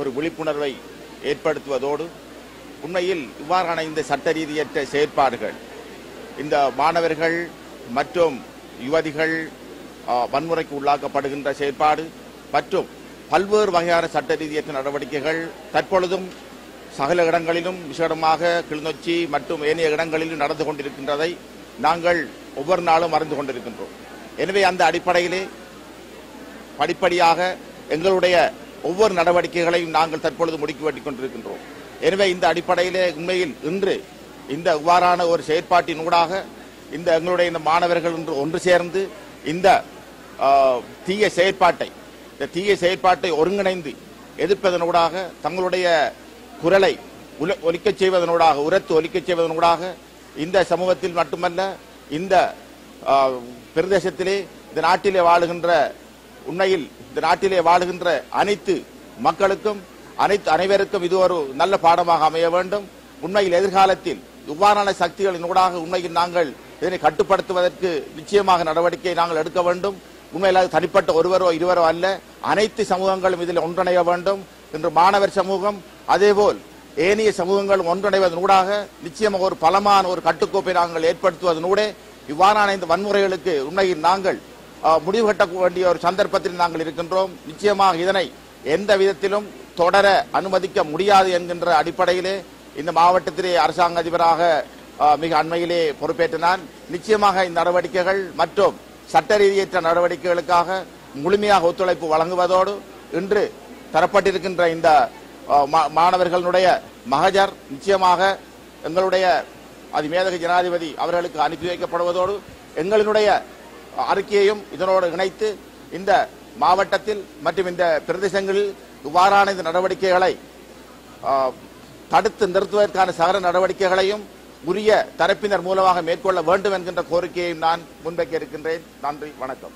ஒரு விழிப்புணர்வை ஏற்படுத்துவதோடு உண்மையில் இவ்வாறான இந்த சட்ட ரீதியற்ற செயற்பாடுகள் இந்த மாணவர்கள் மற்றும் யுவதிகள் வன்முறைக்கு உள்ளாக்கப்படுகின்ற செயற்பாடு மற்றும் பல்வேறு வகையான சட்ட ரீதியற்ற நடவடிக்கைகள் தற்பொழுதும் சகல இடங்களிலும் விசேடமாக கிளிநொச்சி மற்றும் ஏனைய இடங்களிலும் நடந்து கொண்டிருக்கின்றதை நாங்கள் ஒவ்வொரு நாளும் அறிந்து கொண்டிருக்கின்றோம். எனவே அந்த அடிப்படையிலே படிப்படியாக எங்களுடைய ஒவ்வொரு நடவடிக்கைகளையும் நாங்கள் தற்பொழுது முடுக்கி வெட்டிக் கொண்டிருக்கின்றோம். எனவே இந்த அடிப்படையிலே உண்மையில் இன்று இந்த இவ்வாறான ஒரு செயற்பாட்டின் ஊடாக இந்த எங்களுடைய இந்த மாணவர்கள் இன்று ஒன்று சேர்ந்து இந்த தீய செயற்பாட்டை இந்த தீய செயற்பாட்டை ஒருங்கிணைந்து எதிர்ப்பதனூடாக தங்களுடைய குரலை உல- ஒலிக்கச் செய்வதனூடாக உரத்து ஒலிக்கச் செய்வதனூடாக இந்த சமூகத்தில் மட்டுமல்ல இந்த பிரதேசத்திலே இந்த நாட்டிலே வாழுகின்ற உண்மையில் இந்த நாட்டிலே வாழுகின்ற அனைத்து மக்களுக்கும் அனைத்து அனைவருக்கும் இது ஒரு நல்ல பாடமாக அமைய வேண்டும். உண்மையில் எதிர்காலத்தில் இவ்வாறான சக்திகளின் ஊடாக உண்மையில் நாங்கள் இதனை கட்டுப்படுத்துவதற்கு நிச்சயமாக நடவடிக்கை நாங்கள் எடுக்க வேண்டும். உண்மையில் தனிப்பட்ட ஒருவரோ இருவரோ அல்ல. அனைத்து சமூகங்களும் இதில் ஒன்றிணைய வேண்டும். இன்று மாணவர் சமூகம் அதேபோல் ஏனைய சமூகங்களும் ஒன்றிணைவதனூடாக நிச்சயமாக ஒரு பலமான ஒரு கட்டுக்கோப்பை நாங்கள் ஏற்படுத்துவதனூடே இவ்வாறான இந்த வன்முறைகளுக்கு உண்மையில் நாங்கள் முடிவு கட்ட வேண்டிய ஒரு சந்தர்ப்பத்தில் நாங்கள் இருக்கின்றோம். நிச்சயமாக இதனை எந்த விதத்திலும் தொடர அனுமதிக்க முடியாது என்கின்ற அடிப்படையிலே இந்த மாவட்டத்திலே அரசாங்க அதிபராக மிக அண்மையிலே பொறுப்பேற்றினான். நிச்சயமாக இந்த நடவடிக்கைகள் மற்றும் சட்ட ரீதியற்ற நடவடிக்கைகளுக்காக முழுமையாக ஒத்துழைப்பு வழங்குவதோடு இன்று தரப்பட்டிருக்கின்ற இந்த மா- மாணவர்களுடைய மகஜர் நிச்சயமாக எங்களுடைய அதிமேதக ஜனாதிபதி அவர்களுக்கு அனுப்பி வைக்கப்படுவதோடு எங்களுடைய அறிக்கையையும் இதனோடு இணைத்து இந்த மாவட்டத்தில் மற்றும் இந்த பிரதேசங்களில் இவ்வாறான இந்த நடவடிக்கைகளை தடுத்து நிறுத்துவதற்கான சகர நடவடிக்கைகளையும் உரிய தரப்பினர் மூலமாக மேற்கொள்ள வேண்டும் என்கின்ற கோரிக்கையை நான் முன்வைக்க இருக்கின்றேன். நன்றி வணக்கம்.